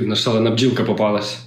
дивна на бджилка попалась.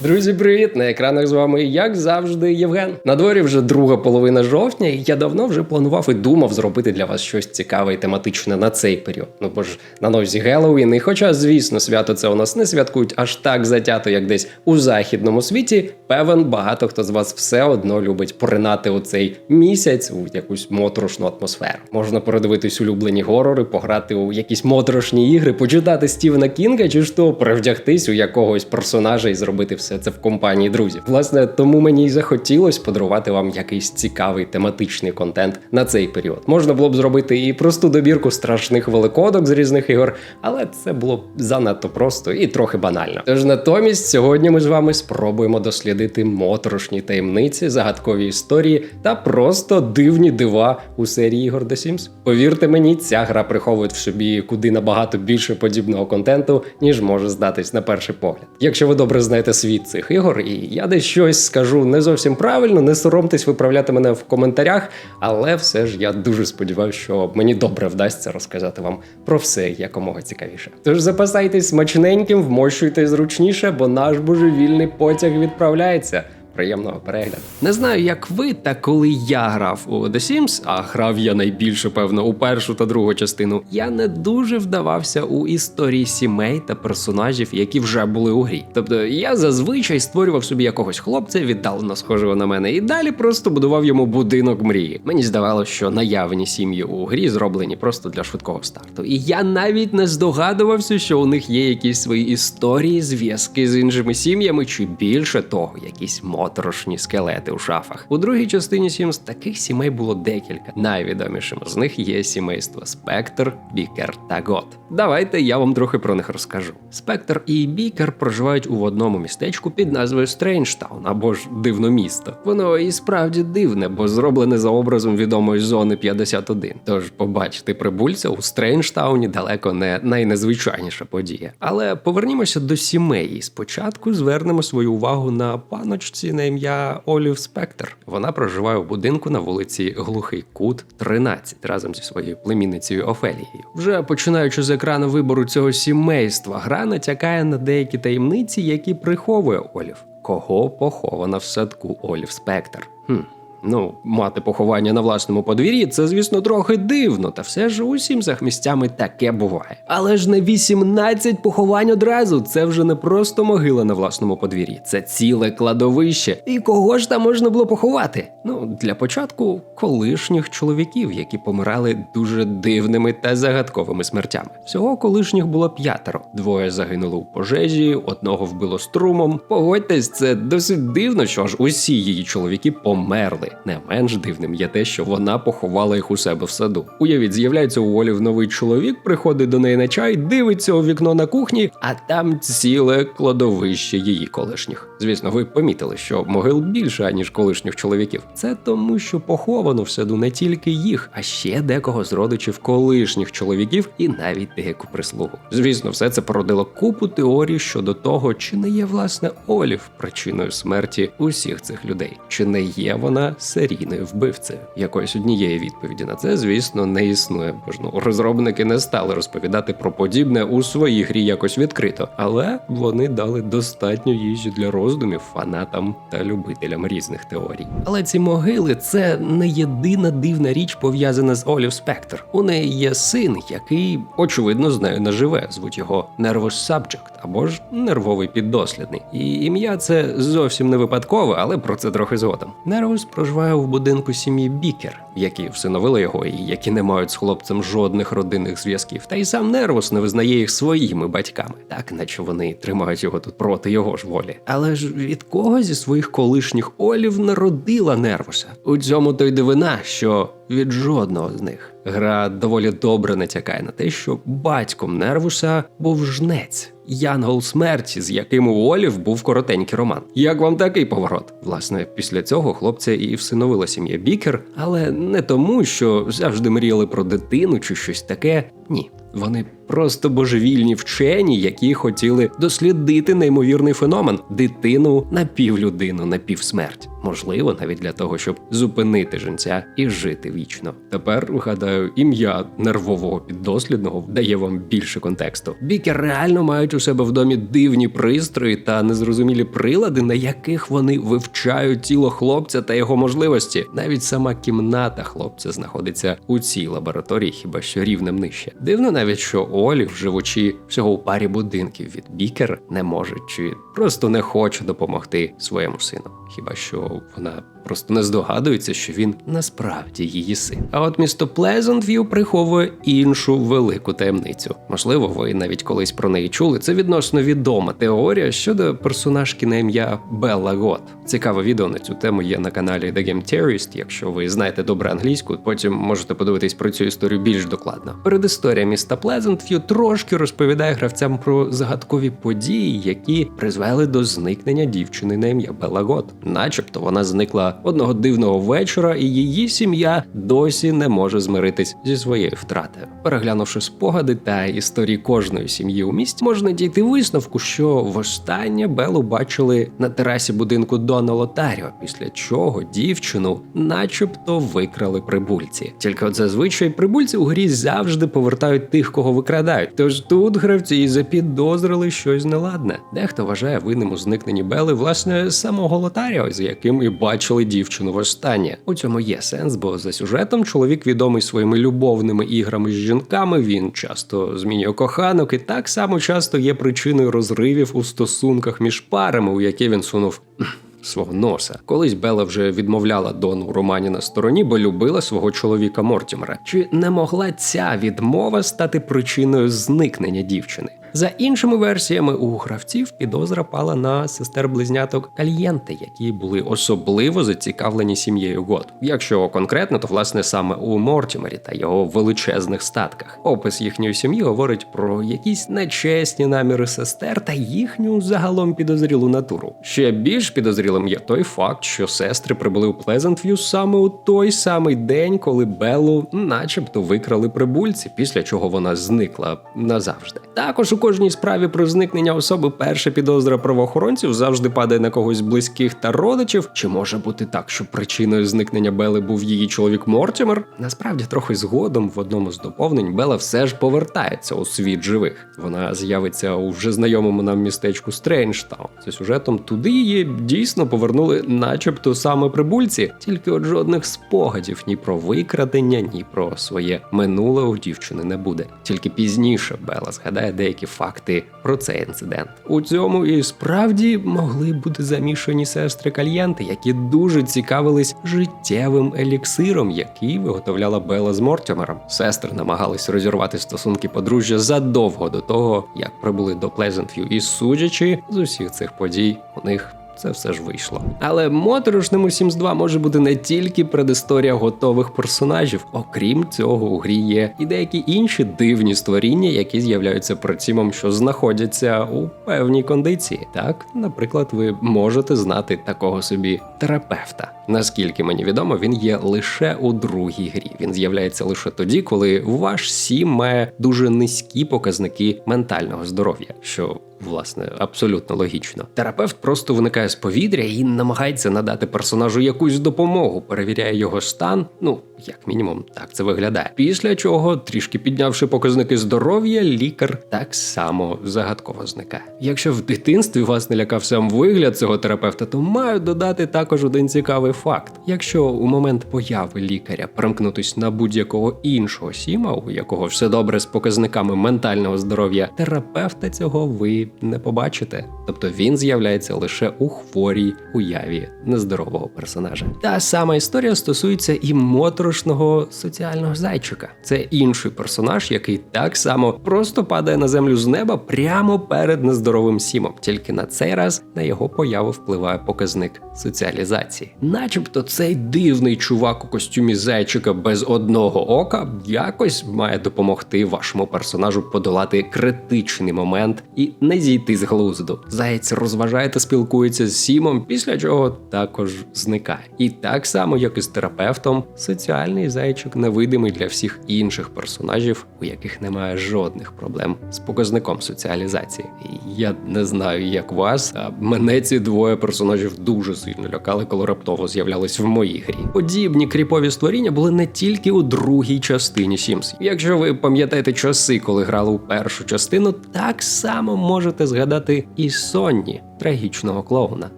Друзі, привіт! На екранах з вами, як завжди, Євген. На дворі вже друга половина жовтня, і я давно вже планував і думав зробити для вас щось цікаве і тематичне на цей період. Ну бо ж на нозі Геловін, і хоча, звісно, свято це у нас не святкують аж так затято, як десь у західному світі. Певен, багато хто з вас все одно любить поринати у цей місяць у якусь моторошну атмосферу. Можна передивитись улюблені горори, пограти у якісь моторошні ігри, почитати Стівена Кінга, чи ж то перевдягтись у якогось персонажа і зробити все це в компанії друзів. Власне, тому мені й захотілось подарувати вам якийсь цікавий тематичний контент на цей період. Можна було б зробити і просту добірку страшних великодок з різних ігор, але це було б занадто просто і трохи банально. Тож натомість сьогодні ми з вами спробуємо дослідити моторошні таємниці, загадкові історії та просто дивні дива у серії ігор The Sims. Повірте мені, ця гра приховує в собі куди набагато більше подібного контенту, ніж може здатись на перший погляд. Якщо ви добре знаєте світ цих ігор, і я десь щось скажу не зовсім правильно, не соромтесь виправляти мене в коментарях, але все ж я дуже сподіваюся, що мені добре вдасться розказати вам про все якомога цікавіше. Тож запасайтесь смачненьким, вмощуйте зручніше, бо наш божевільний потяг відправляється. Приємного перегляду. Не знаю, як ви, та коли я грав у The Sims, а грав я найбільше, певно, у першу та другу частину, я не дуже вдавався у історії сімей та персонажів, які вже були у грі. Тобто я зазвичай створював собі якогось хлопця, віддалено схожого на мене, і далі просто будував йому будинок мрії. Мені здавалося, що наявні сім'ї у грі зроблені просто для швидкого старту. І я навіть не здогадувався, що у них є якісь свої історії, зв'язки з іншими сім'ями, чи більше того, якісь моторошні скелети у шафах. У другій частині Sims таких сімей було декілька. Найвідомішим з них є сімейство Спектр, Бікер та Гот. Давайте я вам трохи про них розкажу. Спектр і Бікер проживають у одному містечку під назвою Стрейнштаун або ж дивно місто. Воно і справді дивне, бо зроблене за образом відомої зони 51. Тож побачити прибульця у Стрейнштауні далеко не найнезвичайніша подія. Але повернімося до сімей. Спочатку звернемо свою увагу на паночці на ім'я Олів Спектр. Вона проживає у будинку на вулиці Глухий Кут, 13, разом зі своєю племінницею Офелією. Вже починаючи з екрану вибору цього сімейства, гра натякає на деякі таємниці, які приховує Олів. Кого похована в садку Олів Спектр? Хм. Ну, мати поховання на власному подвір'ї це, звісно, трохи дивно, та все ж у сімсах місцями таке буває. Але ж не 18 поховань одразу. Це вже не просто могила на власному подвір'ї, це ціле кладовище. І кого ж там можна було поховати? Ну, для початку колишніх чоловіків, які помирали дуже дивними та загадковими смертями. Всього колишніх було п'ятеро. Двоє загинули у пожежі, одного вбило струмом. Погодьтесь, це досить дивно, що ж усі її чоловіки померли. Не менш дивним є те, що вона поховала їх у себе в саду. Уявіть, з'являється у Олів новий чоловік, приходить до неї на чай, дивиться у вікно на кухні, а там ціле кладовище її колишніх. Звісно, ви помітили, що могил більше, аніж колишніх чоловіків. Це тому, що поховано в саду не тільки їх, а ще декого з родичів колишніх чоловіків і навіть деяку прислугу. Звісно, все це породило купу теорій щодо того, чи не є власне Олів причиною смерті усіх цих людей, чи не є вона серійною вбивцею. Якоїсь однієї відповіді на це, звісно, не існує, бо ж ну розробники не стали розповідати про подібне у своїй грі якось відкрито, але вони дали достатньо їжі для роздумів фанатам та любителям різних теорій. Але ці могили це не єдина дивна річ пов'язана з Олів Спектр. У неї є син, який очевидно з нею не живе. Звуть його Nervous Subject або ж нервовий піддослідний. І ім'я це зовсім не випадкове, але про це трохи згодом. Нервус проживає в будинку сім'ї Бікер, які всиновили його і які не мають з хлопцем жодних родинних зв'язків. Та й сам Нервус не визнає їх своїми батьками, так наче вони тримають його тут проти його ж волі. Але ж від кого зі своїх колишніх олів народила Нервуса? У цьому то й дивина, що від жодного з них. Гра доволі добре натякає на те, що батьком Нервуса був жнець. Янгол смерті, з яким у Олів був коротенький роман. Як вам такий поворот? Власне, після цього хлопця і всиновила сім'я Бікер, але не тому, що завжди мріяли про дитину чи щось таке. Ні. Вони просто божевільні вчені, які хотіли дослідити неймовірний феномен дитину напівлюдину, напівсмерть. Можливо, навіть для того, щоб зупинити жінця і жити вічно. Тепер гадаю, ім'я нервового піддослідного дає вам більше контексту. Бікер реально мають у себе в домі дивні пристрої та незрозумілі прилади, на яких вони вивчають тіло хлопця та його можливості. Навіть сама кімната хлопця знаходиться у цій лабораторії, хіба що рівнем нижче. Дивно навіть, що Олі, живучи всього у парі будинків від Бікер, не може чи просто не хоче допомогти своєму сину. Хіба що вона просто не здогадується, що він насправді її син. А от місто Плезонтв'ю приховує іншу велику таємницю. Можливо, ви навіть колись про неї чули. Це відносно відома теорія щодо персонажки на ім'я Белла Гот. Цікаве відео на цю тему є на каналі The Game Terrorist, Якщо ви знаєте добре англійську, потім можете подивитись про цю історію більш докладно. Передісторія міста Плезентв'ю трошки розповідає гравцям про загадкові події, які призвели до зникнення дівчини на ім'я Белла Гот. Начебто вона зникла одного дивного вечора, і її сім'я досі не може змиритись зі своєю втратою. Переглянувши спогади та історії кожної сім'ї у місті, можна дійти висновку, що востаннє Белу бачили на терасі будинку Дона Лотаріо, після чого дівчину, начебто, викрали прибульці. Тільки от зазвичай прибульці у грі завжди повертають тих, кого викрадають. Тож тут гравці і запідозрили щось неладне. Дехто вважає винним у зникненні Бели власне самого Лотаріо, з яким і бачили дівчину востаннє. У цьому є сенс, бо за сюжетом чоловік відомий своїми любовними іграми з жінками. Він часто змінює коханок і так само часто є причиною розривів у стосунках між парами, у які він сунув. Свого носа. Колись Бела вже відмовляла Дону романі на стороні, бо любила свого чоловіка Мортімера. Чи не могла ця відмова стати причиною зникнення дівчини? За іншими версіями, у гравців підозра пала на сестер-близняток Кальєнте, які були особливо зацікавлені сім'єю Гот. Якщо конкретно, то власне саме у Мортімері та його величезних статках. Опис їхньої сім'ї говорить про якісь нечесні наміри сестер та їхню загалом підозрілу натуру. Ще більш підозрілим є той факт, що сестри прибули у Плезентв'ю саме у той самий день, коли Беллу, начебто, викрали прибульці, після чого вона зникла назавжди. Також у кожній справі про зникнення особи перша підозра правоохоронців завжди падає на когось близьких та родичів. Чи може бути так, що причиною зникнення Бели був її чоловік Мортімер? Насправді, трохи згодом в одному з доповнень Бела все ж повертається у світ живих. Вона з'явиться у вже знайомому нам містечку Стрейнштаун. За сюжетом туди її дійсно повернули, начебто саме прибульці, тільки от жодних спогадів ні про викрадення, ні про своє минуле у дівчини не буде. Тільки пізніше Бела згадає деякі факти про цей інцидент. У цьому і справді могли бути замішані сестри Кальянти, які дуже цікавились життєвим еліксиром, який виготовляла Бела з Мортімером. Сестри намагались розірвати стосунки подружжя задовго до того, як прибули до Плезентв'ю, і судячи з усіх цих подій, у них це все ж вийшло. Але моторошним у Sims 2 може бути не тільки предісторія готових персонажів. Окрім цього, у грі є і деякі інші дивні створіння, які з'являються протімом, що знаходяться у певній кондиції. Так, наприклад, ви можете знати такого собі терапевта. Наскільки мені відомо, він є лише у другій грі. Він з'являється лише тоді, коли ваш сім має дуже низькі показники ментального здоров'я, що власне абсолютно логічно. Терапевт просто виникає з повітря і намагається надати персонажу якусь допомогу, перевіряє його стан. Ну як мінімум, так це виглядає. Після чого, трішки піднявши показники здоров'я, лікар так само загадково зникає. Якщо в дитинстві вас не лякав сам вигляд цього терапевта, то маю додати також один цікавий факт: якщо у момент появи лікаря перемкнутись на будь-якого іншого сіма, у якого все добре з показниками ментального здоров'я, терапевта цього ви не побачите. Тобто він з'являється лише у хворій уяві нездорового персонажа. Та сама історія стосується і моторошного соціального зайчика. Це інший персонаж, який так само просто падає на землю з неба прямо перед нездоровим сімом. Тільки на цей раз на його появу впливає показник соціалізації. Начебто цей дивний чувак у костюмі зайчика без одного ока якось має допомогти вашому персонажу подолати критичний момент і не не зійти з глузду. Заєць розважає спілкується з Сімом, після чого також зникає. І так само, як і з терапевтом, соціальний зайчик невидимий для всіх інших персонажів, у яких немає жодних проблем з показником соціалізації. Я не знаю, як вас, а мене ці двоє персонажів дуже сильно лякали, коли раптово з'являлись в моїй грі. Подібні кріпові створіння були не тільки у другій частині Sims. Якщо ви пам'ятаєте часи, коли грали у першу частину, так само можете згадати і Сонні. Трагічного клоуна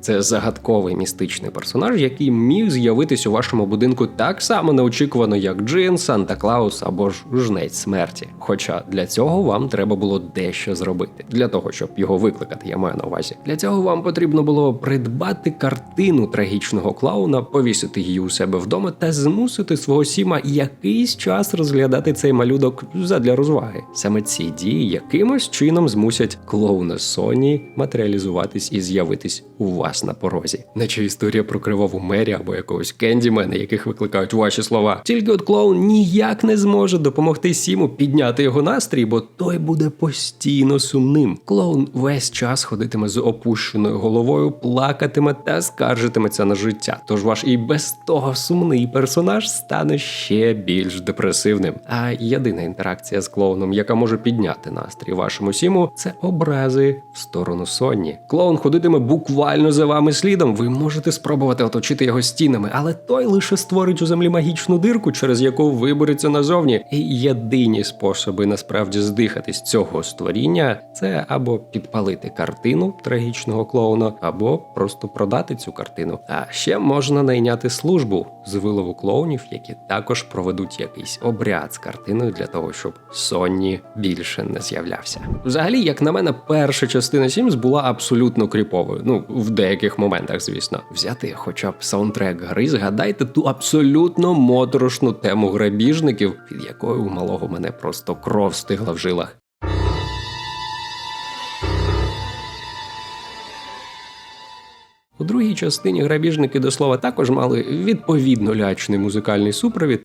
це загадковий містичний персонаж, який міг з'явитись у вашому будинку так само неочікувано, як Джин, Санта Клаус або ж жнець смерті. Хоча для цього вам треба було дещо зробити. Для того щоб його викликати, я маю на увазі. Для цього вам потрібно було придбати картину трагічного клоуна, повісити її у себе вдома та змусити свого сіма якийсь час розглядати цей малюдок задля розваги. Саме ці дії якимось чином змусять клоуна Соні матеріалізуватись і з'явитись у вас на порозі. Наче історія про криваву мері або якогось кендімена, яких викликають ваші слова. Тільки от клоун ніяк не зможе допомогти Сіму підняти його настрій, бо той буде постійно сумним. Клоун весь час ходитиме з опущеною головою, плакатиме та скаржитиметься на життя. Тож ваш і без того сумний персонаж стане ще більш депресивним. А єдина інтеракція з клоуном, яка може підняти настрій вашому сіму, це образи в сторону Сонні. Клоун ходитиме буквально за вами слідом. Ви можете спробувати оточити його стінами, але той лише створить у землі магічну дирку, через яку вибереться назовні. І єдині способи насправді здихатись цього створіння це або підпалити картину трагічного клоуна, або просто продати цю картину. А ще можна найняти службу з вилову клоунів, які також проведуть якийсь обряд з картиною для того, щоб Сонні більше не з'являвся. Взагалі, як на мене, перша частина Sims була абсолютно кріповою. Ну, в деяких моментах, звісно, взяти хоча б саундтрек гри, згадайте ту абсолютно моторошну тему грабіжників, від якої у малого мене просто кров стигла в жилах. У другій частині грабіжники до слова також мали відповідно лячний музикальний супровід.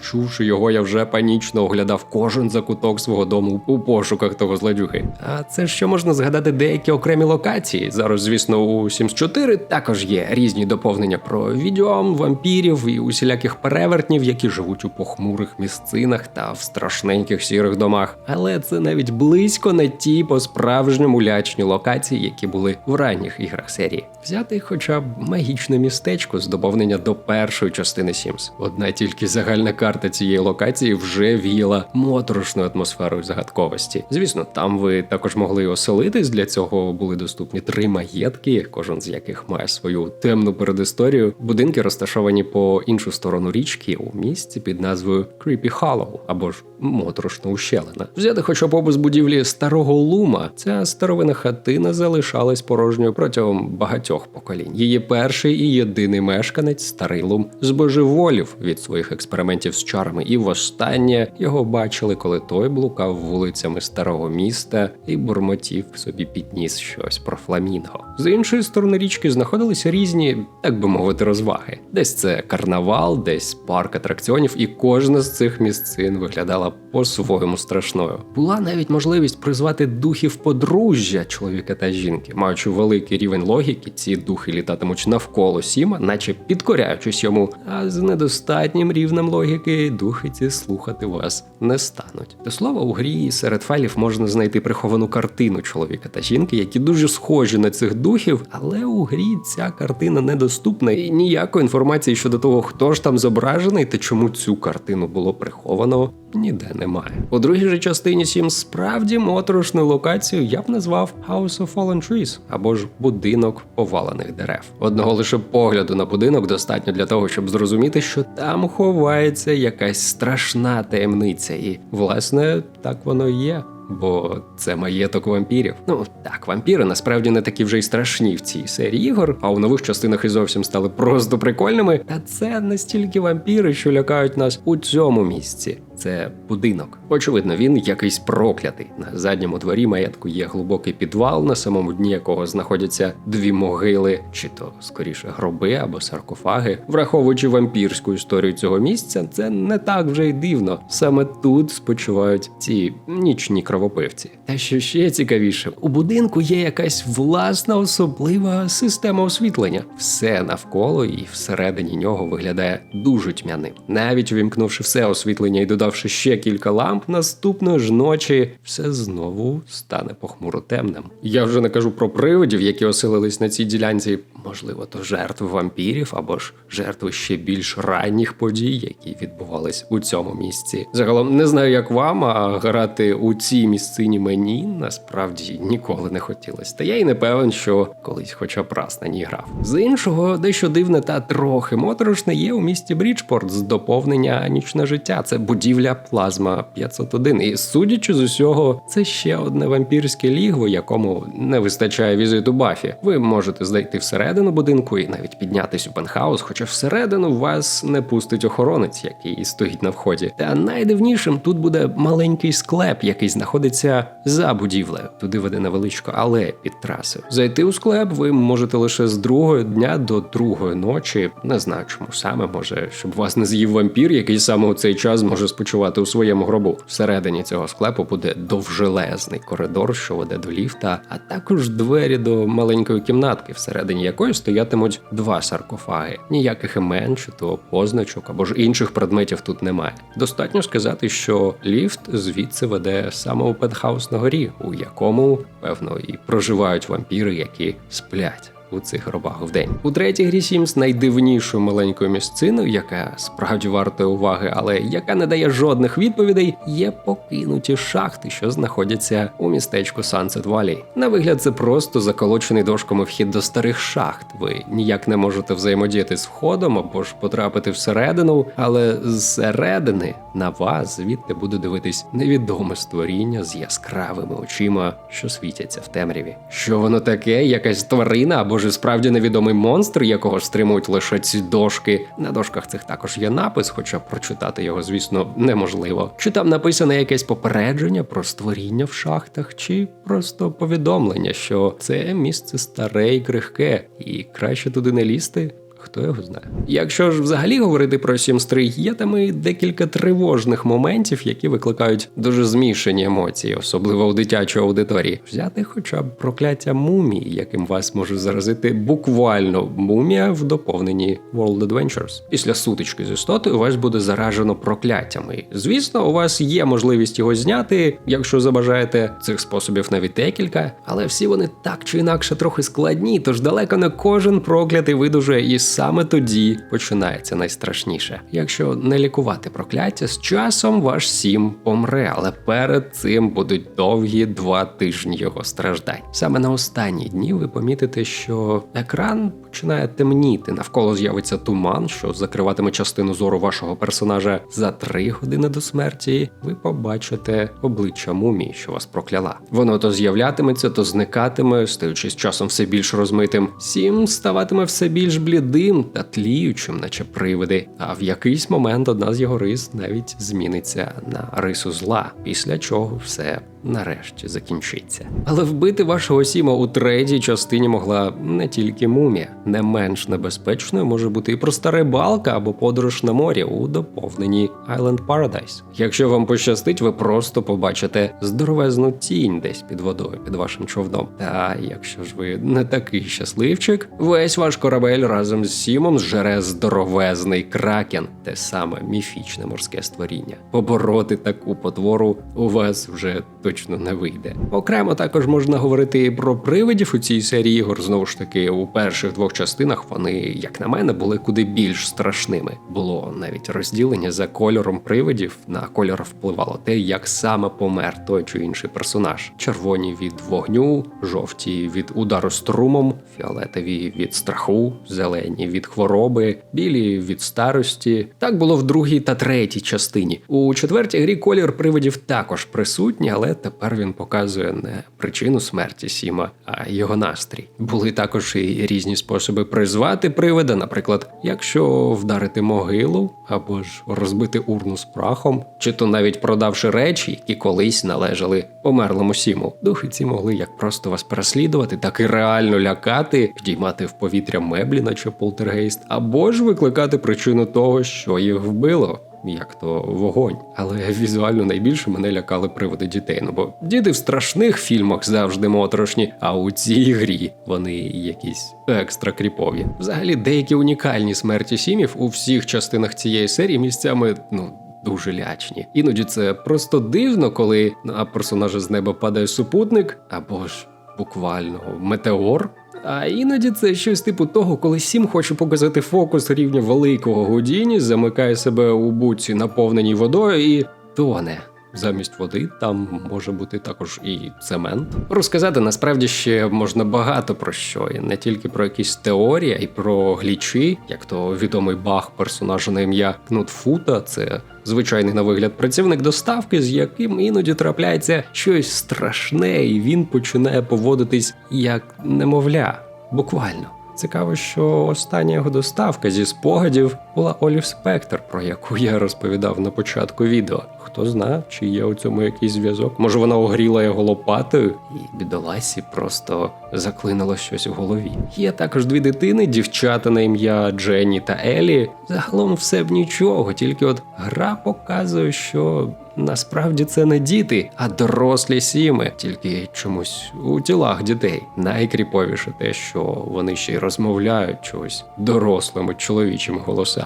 Почувши його, я вже панічно оглядав кожен закуток свого дому у пошуках того злодюги. А це ще можна згадати деякі окремі локації. Зараз, звісно, у Sims 4 також є різні доповнення про відьом, вампірів і усіляких перевертнів, які живуть у похмурих місцинах та в страшненьких сірих домах. Але це навіть близько не ті по справжньому лячні локації, які були в ранніх іграх серії. Взяти хоча б магічне містечко з доповнення до першої частини Sims. Одна тільки загальна карта цієї локації вже віяла моторошною атмосферою загадковості. Звісно, там ви також могли оселитись. Для цього були доступні три маєтки, кожен з яких має свою темну передісторію. Будинки розташовані по іншу сторону річки у місці під назвою Creepy Hollow або ж моторошна ущелина. Взяти хоча б опис будівлі старого лума. Ця старовина хатина залишалась порожньою протягом багатьох поколінь. Її перший і єдиний мешканець старий лум збожеволів від своїх експериментів з чарами, і востаннє його бачили, коли той блукав вулицями старого міста і бурмотів собі підніс щось про фламінго. З іншої сторони річки знаходилися різні, так би мовити, розваги. Десь це карнавал, десь парк атракціонів, і кожна з цих місцин виглядала по-своєму страшною. Була навіть можливість призвати духів подружжя чоловіка та жінки, маючи великий рівень логіки, ці духи літатимуть навколо Сіма, наче підкоряючись йому. А з недостатнім рівнем логіки духи ці слухати вас не стануть. До слова, у грі серед файлів можна знайти приховану картину чоловіка та жінки, які дуже схожі на цих духів, але у грі ця картина недоступна і ніякої інформації щодо того, хто ж там зображений та чому цю картину було приховано. Ніде немає. У другій же частині Sims справді моторошну локацію я б назвав House of Fallen Trees або ж будинок повалених дерев. Одного лише погляду на будинок достатньо для того, щоб зрозуміти, що там ховається якась страшна таємниця, і власне так воно і є. Бо це маєток вампірів. Ну так, вампіри насправді не такі вже й страшні в цій серії ігор, а у нових частинах і зовсім стали просто прикольними. Та це настільки вампіри, що лякають нас у цьому місці. Це будинок. Очевидно, він якийсь проклятий. На задньому дворі маєтку є глибокий підвал, на самому дні якого знаходяться дві могили, чи то скоріше гроби або саркофаги. Враховуючи вампірську історію цього місця, це не так вже й дивно. Саме тут спочивають ці нічні кровопивці. Та що ще цікавіше, у будинку є якась власна особлива система освітлення. Все навколо і всередині нього виглядає дуже тьмяним. Навіть увімкнувши все освітлення і додавши ще кілька ламп, наступної ж ночі все знову стане похмуро темним. Я вже не кажу про привидів, які оселились на цій ділянці. Можливо, то жертви вампірів або ж жертви ще більш ранніх подій, які відбувались у цьому місці. Загалом не знаю, як вам, а грати у цій місцині мені насправді ніколи не хотілося. Та я й не певен, що колись хоча б раз на ній грав. З іншого, дещо дивне та трохи моторошне є у місті Бріджпорт з доповнення нічне життя. Це будівля плазма 501. І судячи з усього, це ще одне вампірське лігво, якому не вистачає візиту Бафі. Ви можете зайти всередину будинку і навіть піднятись у пентхаус, хоча всередину вас не пустить охоронець, який стоїть на вході. Та найдивнішим тут буде маленький склеп, який знаходиться за будівлею. Туди веде невеличка алея під трасою. Зайти у склеп ви можете лише з другого дня до другої ночі. Не знаю, чому саме може, щоб вас не з'їв вампір, який саме у цей час може спочивати у своєму гробу. Всередині цього склепу буде довжелезний коридор, що веде до ліфта, а також двері до маленької кімнатки, всередині якої стоятимуть два саркофаги. Ніяких імен чи то позначок або ж інших предметів тут немає. Достатньо сказати, що ліфт звідси веде саме у пентхаус на горі, у якому певно і проживають вампіри, які сплять. У цих гробах вдень. У третій грі Сімс найдивнішою маленькою місциною, яка справді вартує уваги, але яка не дає жодних відповідей, є покинуті шахти, що знаходяться у містечку Sunset Valley. На вигляд, це просто заколочений дошками вхід до старих шахт. Ви ніяк не можете взаємодіяти з входом або ж потрапити всередину, але зсередини на вас звідти буде дивитись невідоме створіння з яскравими очима, що світяться в темряві. Що воно таке? Якась тварина або ж справді невідомий монстр, якого стримують лише ці дошки. На дошках цих також є напис, хоча прочитати його, звісно, неможливо. Чи там написане якесь попередження про створіння в шахтах, чи просто повідомлення, що це місце старе і крихке, і краще туди не лізти. Хто його знає? Якщо ж взагалі говорити про Sims 3, є там і декілька тривожних моментів, які викликають дуже змішані емоції, особливо у дитячій аудиторії. Взяти хоча б прокляття мумії, яким вас може заразити буквально мумія в доповненні World Adventures. Після сутички з істотою вас буде заражено прокляттями. Звісно, у вас є можливість його зняти, якщо забажаєте. Цих способів навіть декілька, але всі вони так чи інакше трохи складні, тож далеко не кожен проклятий видужує і саме тоді починається найстрашніше. Якщо не лікувати прокляття, з часом ваш сім помре, але перед цим будуть довгі два тижні його страждань. Саме на останні дні ви помітите, що екран починає темніти. Навколо з'явиться туман, що закриватиме частину зору вашого персонажа за три години до смерті. Ви побачите обличчя мумії, що вас прокляла. Воно то з'являтиметься, то зникатиме, стаючи з часом все більш розмитим. Сім ставатиме все більш блідим та тліючим, наче привиди. А в якийсь момент одна з його рис навіть зміниться на рису зла, після чого все нарешті закінчиться. Але вбити вашого сіма у третій частині могла не тільки мумія, не менш небезпечною може бути і проста рибалка або подорож на морі у доповненні Island Paradise. Якщо вам пощастить, ви просто побачите здоровезну тінь десь під водою, під вашим човном. Та якщо ж ви не такий щасливчик, весь ваш корабель разом з сімом зжере здоровезний кракен, те саме міфічне морське створіння. Побороти таку потвору у вас вже не вийде. Окремо також можна говорити і про привидів у цій серії ігор. Знову ж таки, у перших двох частинах вони, як на мене, були куди більш страшними. Було навіть розділення за кольором привидів. На кольор впливало те, як саме помер той чи інший персонаж: червоні від вогню, жовті від удару струмом, фіолетові від страху, зелені від хвороби, білі від старості. Так було в другій та третій частині. У четвертій грі колір привидів також присутній, але тепер він показує не причину смерті Сіма, а його настрій. Були також і різні способи призвати привида, наприклад, якщо вдарити могилу або ж розбити урну з прахом, чи то навіть продавши речі, які колись належали померлому Сіму. Духи ці могли як просто вас переслідувати, так і реально лякати, підіймати в повітря меблі, наче полтергейст, або ж викликати причину того, що їх вбило. Як то вогонь, але візуально найбільше мене лякали приводи дітей. Ну бо діти в страшних фільмах завжди моторошні, а у цій грі вони якісь екстра кріпові. Взагалі, деякі унікальні смерті сімів у всіх частинах цієї серії місцями ну. Дуже лячні. Іноді це просто дивно, коли на персонажа з неба падає супутник або ж буквально метеор. А іноді це щось типу того, коли Сім хоче показати фокус рівня великого Гудіні, замикає себе у буці, наповненій водою, і тоне. Замість води там може бути також і цемент. Розказати насправді ще можна багато про що, і не тільки про якісь теорії, а й про глічі, як то відомий баг персонажа на ім'я Кнут Фута. Це звичайний на вигляд працівник доставки, з яким іноді трапляється щось страшне, і він починає поводитись як немовля, буквально. Цікаво, що остання його доставка зі спогадів була Олів Спектр, про яку я розповідав на початку відео. Хто знає, чи є у цьому якийсь зв'язок? Може, вона огріла його лопатою, і бідоласі просто заклинило щось у голові. Є також дві дитини, дівчата на ім'я Дженні та Елі. Загалом все б нічого, тільки от гра показує, що насправді це не діти, а дорослі сіми, тільки чомусь у тілах дітей. Найкріповіше те, що вони ще й розмовляють чогось дорослими чоловічими голосами.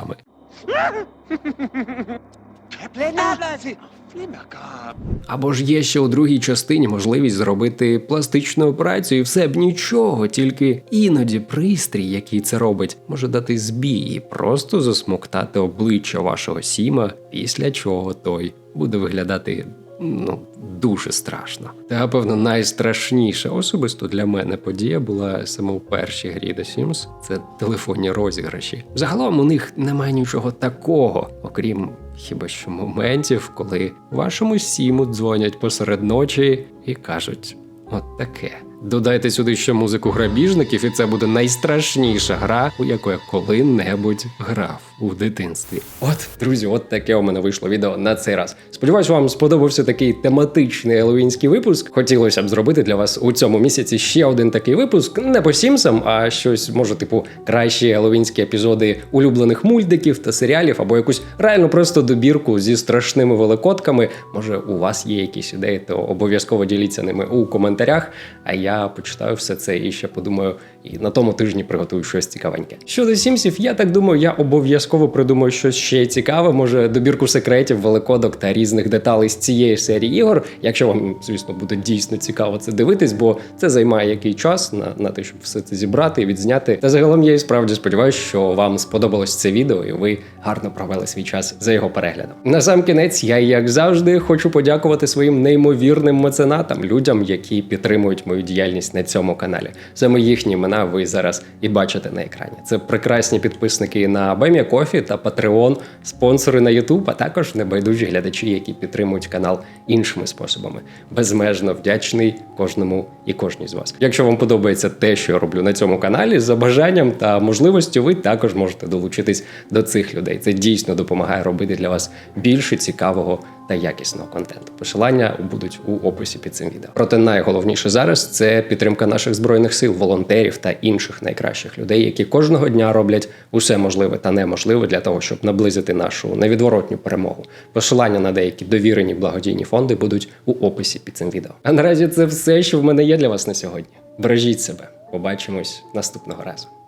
Flimmerkab! Або ж є ще у другій частині можливість зробити пластичну операцію, і все б нічого, тільки іноді пристрій, який це робить, може дати збій і просто засмоктати обличчя вашого сіма, після чого той буде виглядати. Ну, дуже страшно. Та, певно, найстрашніша особисто для мене подія була саме у першій грі The Sims. Це телефонні розіграші. Загалом у них немає нічого такого, окрім хіба що моментів, коли вашому сіму дзвонять посеред ночі і кажуть: от таке. Додайте сюди ще музику грабіжників, і це буде найстрашніша гра, у яку я коли-небудь грав у дитинстві. От, друзі, от таке у мене вийшло відео на цей раз. Сподіваюсь, вам сподобався такий тематичний еловінський випуск. Хотілося б зробити для вас у цьому місяці ще один такий випуск, не по Сімсам, а щось може, типу, кращі еловінські епізоди улюблених мультиків та серіалів, або якусь реально просто добірку зі страшними великодками. Може, у вас є якісь ідеї, то обов'язково діліться ними у коментарях. А я почитаю все це і ще подумаю, і на тому тижні приготую щось цікавеньке. Щодо Сімсів, я так думаю, я обов'язково придумаю щось ще цікаве, може добірку секретів, великодок та різних деталей з цієї серії ігор. Якщо вам, звісно, буде дійсно цікаво це дивитись, бо це займає який час на, на те, щоб все це зібрати і відзняти. Та загалом я і справді сподіваюся, що вам сподобалось це відео, і ви гарно провели свій час за його переглядом. На сам кінець я, як завжди, хочу подякувати своїм неймовірним меценатам, людям, які підтримують мою діяльність на цьому каналі. Саме їхні імена ви зараз і бачите на екрані. Це прекрасні підписники на Бемія Кофі та Patreon, спонсори на YouTube, а також небайдужі глядачі, які підтримують канал іншими способами. Безмежно вдячний кожному і кожній з вас. Якщо вам подобається те, що я роблю на цьому каналі, за бажанням та можливостю, ви також можете долучитись до цих людей. Це дійсно допомагає робити для вас більше цікавого та якісного контенту. Посилання будуть у описі під цим відео. Проте найголовніше зараз це підтримка наших збройних сил, волонтерів та інших найкращих людей, які кожного дня роблять усе можливе та неможливе для того, щоб наблизити нашу невідворотню перемогу. Посилання на деякі довірені благодійні фонди будуть у описі під цим відео. А наразі це все, що в мене є для вас на сьогодні. Бережіть себе. Побачимось наступного разу.